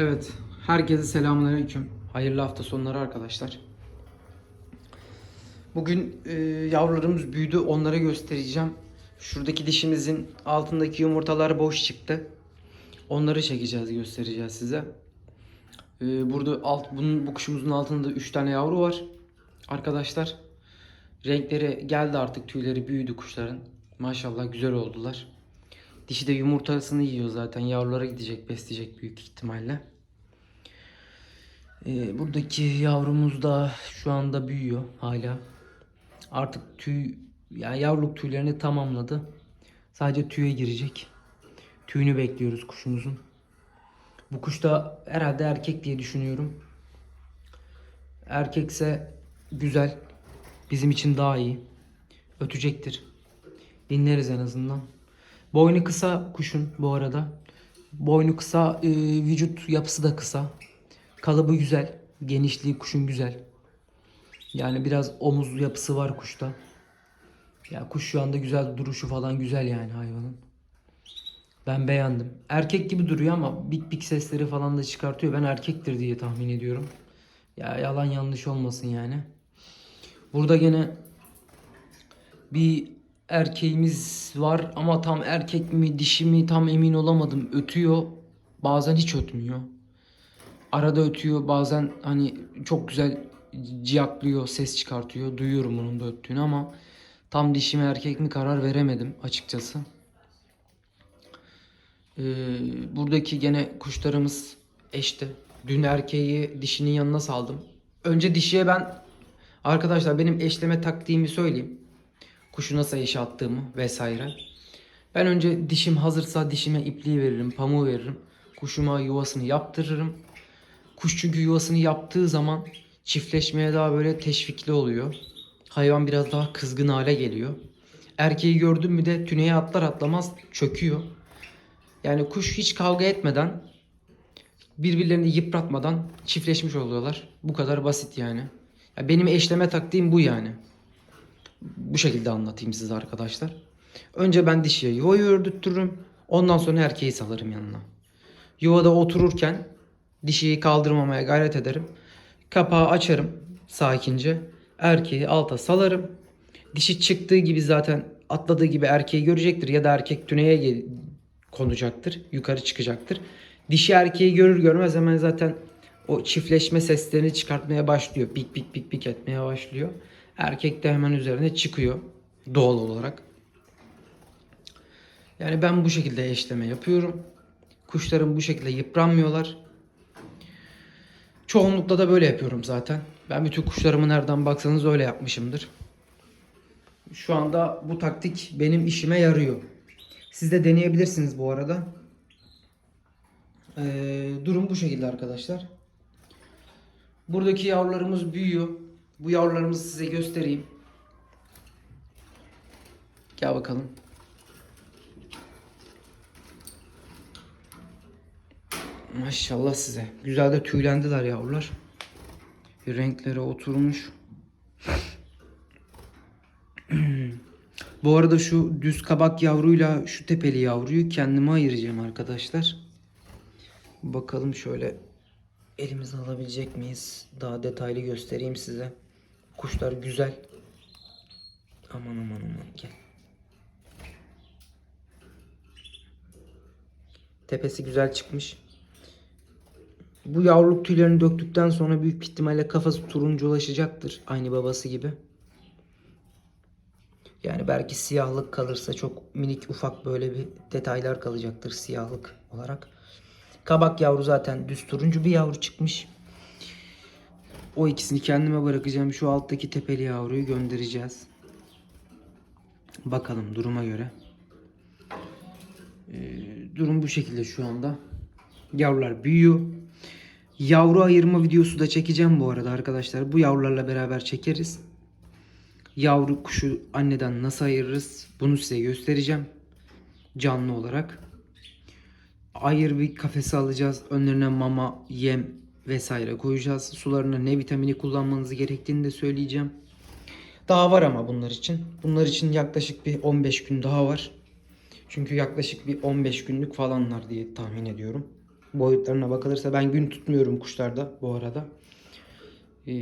Evet, herkese selamünaleyküm. Hayırlı hafta sonları arkadaşlar. Bugün e, yavrularımız büyüdü, onlara göstereceğim. Şuradaki dişimizin altındaki yumurtalar boş çıktı. Onları çekeceğiz, göstereceğiz size. E, burada alt, bunun bu kuşumuzun altında 3 tane yavru var. Arkadaşlar, renkleri geldi artık, tüyleri büyüdü kuşların. Maşallah güzel oldular. Dişi de yumurtasını yiyor zaten. Yavrulara gidecek, besleyecek büyük ihtimalle. Ee, buradaki yavrumuz da şu anda büyüyor hala. Artık tüy, yani yavruluk tüylerini tamamladı. Sadece tüye girecek. Tüyünü bekliyoruz kuşumuzun. Bu kuş da herhalde erkek diye düşünüyorum. Erkekse güzel. Bizim için daha iyi. Ötecektir. Dinleriz en azından. Boynu kısa kuşun bu arada. Boynu kısa, e, vücut yapısı da kısa. Kalıbı güzel. Genişliği kuşun güzel. Yani biraz omuz yapısı var kuşta. Ya kuş şu anda güzel duruşu falan güzel yani hayvanın. Ben beğendim. Erkek gibi duruyor ama bik bik sesleri falan da çıkartıyor. Ben erkektir diye tahmin ediyorum. Ya yalan yanlış olmasın yani. Burada gene bir erkeğimiz var ama tam erkek mi dişi mi tam emin olamadım. Ötüyor. Bazen hiç ötmüyor. Arada ötüyor. Bazen hani çok güzel ciyaklıyor, ses çıkartıyor. Duyuyorum onun da öttüğünü ama tam dişi mi erkek mi karar veremedim açıkçası. Ee, buradaki gene kuşlarımız eşti. Dün erkeği dişinin yanına saldım. Önce dişiye ben arkadaşlar benim eşleme taktiğimi söyleyeyim kuşu nasıl eşe vesaire. Ben önce dişim hazırsa dişime ipliği veririm, pamuğu veririm. Kuşuma yuvasını yaptırırım. Kuş çünkü yuvasını yaptığı zaman çiftleşmeye daha böyle teşvikli oluyor. Hayvan biraz daha kızgın hale geliyor. Erkeği gördüm mü de tüneye atlar atlamaz çöküyor. Yani kuş hiç kavga etmeden birbirlerini yıpratmadan çiftleşmiş oluyorlar. Bu kadar basit yani. Ya benim eşleme taktiğim bu yani. Bu şekilde anlatayım size arkadaşlar. Önce ben dişiye yuvayı ördürtürüm. Ondan sonra erkeği salarım yanına. Yuvada otururken dişiyi kaldırmamaya gayret ederim. Kapağı açarım sakince. Erkeği alta salarım. Dişi çıktığı gibi zaten atladığı gibi erkeği görecektir ya da erkek tüneye konacaktır. Yukarı çıkacaktır. Dişi erkeği görür görmez hemen zaten o çiftleşme seslerini çıkartmaya başlıyor. Pik pik pik pik etmeye başlıyor. Erkek de hemen üzerine çıkıyor doğal olarak. Yani ben bu şekilde eşleme yapıyorum. Kuşlarım bu şekilde yıpranmıyorlar. Çoğunlukla da böyle yapıyorum zaten. Ben bütün kuşlarımı nereden baksanız öyle yapmışımdır. Şu anda bu taktik benim işime yarıyor. Siz de deneyebilirsiniz bu arada. Ee, durum bu şekilde arkadaşlar. Buradaki yavrularımız büyüyor. Bu yavrularımızı size göstereyim. Gel bakalım. Maşallah size. Güzel de tüylendiler yavrular. Renkleri oturmuş. Bu arada şu düz kabak yavruyla şu tepeli yavruyu kendime ayıracağım arkadaşlar. Bakalım şöyle elimize alabilecek miyiz? Daha detaylı göstereyim size. Kuşlar güzel. Aman aman aman gel. Tepesi güzel çıkmış. Bu yavruluk tüylerini döktükten sonra büyük ihtimalle kafası turunculaşacaktır. Aynı babası gibi. Yani belki siyahlık kalırsa çok minik ufak böyle bir detaylar kalacaktır siyahlık olarak. Kabak yavru zaten düz turuncu bir yavru çıkmış. O ikisini kendime bırakacağım. Şu alttaki tepeli yavruyu göndereceğiz. Bakalım duruma göre. Ee, durum bu şekilde şu anda. Yavrular büyüyor. Yavru ayırma videosu da çekeceğim bu arada arkadaşlar. Bu yavrularla beraber çekeriz. Yavru kuşu anneden nasıl ayırırız? Bunu size göstereceğim. Canlı olarak. Ayrı bir kafese alacağız. Önlerine mama, yem vesaire koyacağız. Sularına ne vitamini kullanmanız gerektiğini de söyleyeceğim. Daha var ama bunlar için. Bunlar için yaklaşık bir 15 gün daha var. Çünkü yaklaşık bir 15 günlük falanlar diye tahmin ediyorum. boyutlarına bakılırsa ben gün tutmuyorum kuşlarda bu arada. Ee,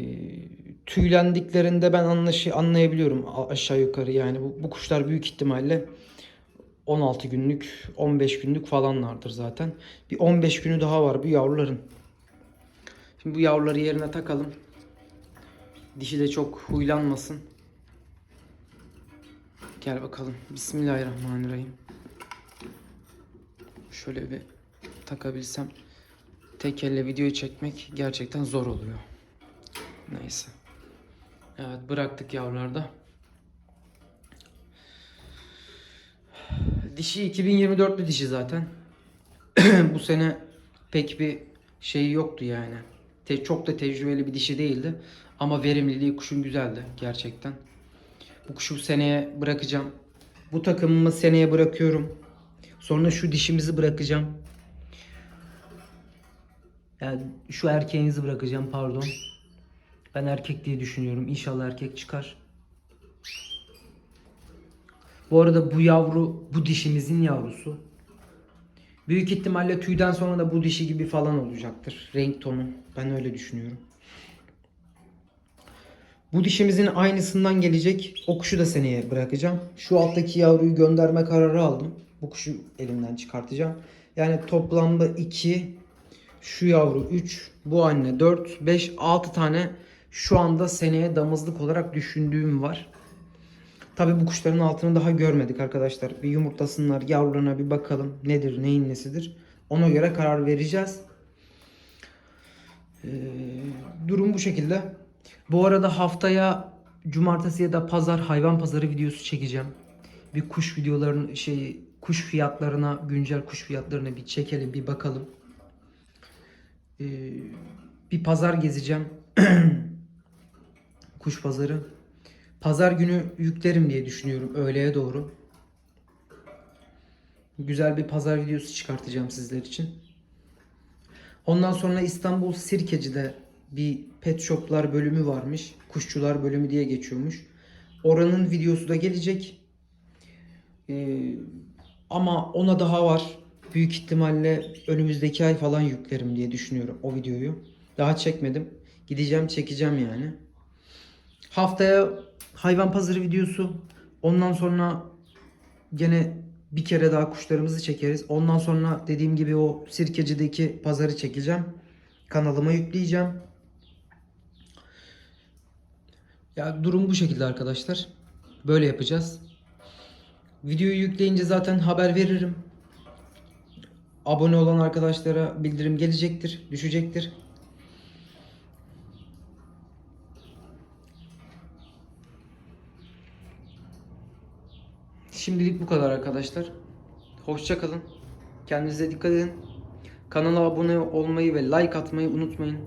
tüylendiklerinde ben anlaşı anlayabiliyorum aşağı yukarı yani bu, bu kuşlar büyük ihtimalle 16 günlük 15 günlük falanlardır zaten. Bir 15 günü daha var bu yavruların. Şimdi bu yavruları yerine takalım. Dişi de çok huylanmasın. Gel bakalım. Bismillahirrahmanirrahim. Şöyle bir takabilsem. Tek elle videoyu çekmek gerçekten zor oluyor. Neyse. Evet bıraktık yavrularda. Dişi 2024'lü dişi zaten. Bu sene pek bir şey yoktu yani. Te- çok da tecrübeli bir dişi değildi. Ama verimliliği kuşun güzeldi gerçekten. Bu kuşu seneye bırakacağım. Bu takımımı seneye bırakıyorum. Sonra şu dişimizi bırakacağım. Yani şu erkeğinizi bırakacağım pardon. Ben erkek diye düşünüyorum. İnşallah erkek çıkar. Bu arada bu yavru bu dişimizin yavrusu. Büyük ihtimalle tüyden sonra da bu dişi gibi falan olacaktır. Renk tonu. Ben öyle düşünüyorum. Bu dişimizin aynısından gelecek. O kuşu da seneye bırakacağım. Şu alttaki yavruyu gönderme kararı aldım. Bu kuşu elimden çıkartacağım. Yani toplamda 2, şu yavru 3, bu anne 4, 5, 6 tane şu anda seneye damızlık olarak düşündüğüm var. Tabi bu kuşların altını daha görmedik arkadaşlar. Bir yumurtlasınlar, yavrularına bir bakalım. Nedir, neyin nesidir. Ona göre karar vereceğiz. Ee, durum bu şekilde. Bu arada haftaya cumartesi ya da pazar hayvan pazarı videosu çekeceğim. Bir kuş videolarını şey kuş fiyatlarına, güncel kuş fiyatlarına bir çekelim, bir bakalım. Ee, bir pazar gezeceğim. kuş pazarı. Pazar günü yüklerim diye düşünüyorum öğleye doğru. Güzel bir pazar videosu çıkartacağım sizler için. Ondan sonra İstanbul Sirkeci'de bir pet shoplar bölümü varmış. Kuşçular bölümü diye geçiyormuş. Oranın videosu da gelecek. Ee, ama ona daha var. Büyük ihtimalle önümüzdeki ay falan yüklerim diye düşünüyorum o videoyu. Daha çekmedim. Gideceğim çekeceğim yani. Haftaya hayvan pazarı videosu. Ondan sonra gene bir kere daha kuşlarımızı çekeriz. Ondan sonra dediğim gibi o sirkecideki pazarı çekeceğim. Kanalıma yükleyeceğim. Ya durum bu şekilde arkadaşlar. Böyle yapacağız. Videoyu yükleyince zaten haber veririm. Abone olan arkadaşlara bildirim gelecektir, düşecektir. Şimdilik bu kadar arkadaşlar. Hoşça kalın. Kendinize dikkat edin. Kanala abone olmayı ve like atmayı unutmayın.